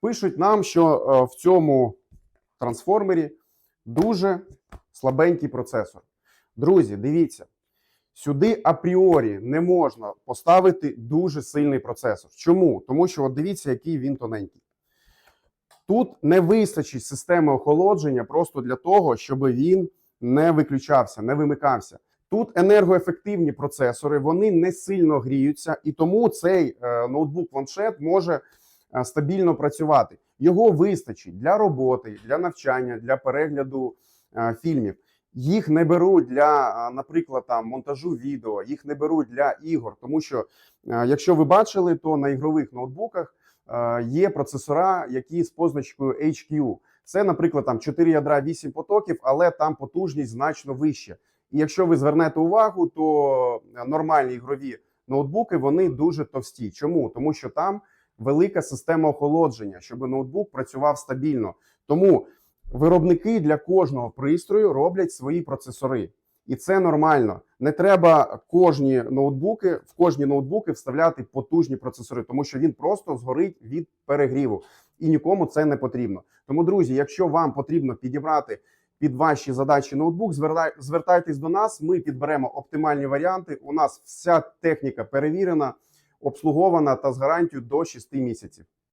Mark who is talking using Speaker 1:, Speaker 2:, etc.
Speaker 1: Пишуть нам, що е, в цьому трансформері дуже слабенький процесор. Друзі, дивіться, сюди апріорі не можна поставити дуже сильний процесор. Чому? Тому що от дивіться, який він тоненький. Тут не вистачить системи охолодження просто для того, щоб він не виключався, не вимикався. Тут енергоефективні процесори, вони не сильно гріються, і тому цей е, ноутбук-планшет може е, стабільно працювати. Його вистачить для роботи, для навчання, для перегляду е, фільмів. Їх не беруть для, е, наприклад, там монтажу відео, їх не беруть для ігор, тому що, е, якщо ви бачили, то на ігрових ноутбуках е, є процесора, які з позначкою HQ. Це, наприклад, там 4 ядра, 8 потоків, але там потужність значно вища. І якщо ви звернете увагу, то нормальні ігрові ноутбуки вони дуже товсті. Чому? Тому що там велика система охолодження, щоб ноутбук працював стабільно. Тому виробники для кожного пристрою роблять свої процесори. І це нормально. Не треба кожні ноутбуки в кожні ноутбуки вставляти потужні процесори, тому що він просто згорить від перегріву, і нікому це не потрібно. Тому, друзі, якщо вам потрібно підібрати під ваші задачі ноутбук, звертай- звертайтесь до нас. Ми підберемо оптимальні варіанти. У нас вся техніка перевірена, обслугована та з гарантією до 6 місяців.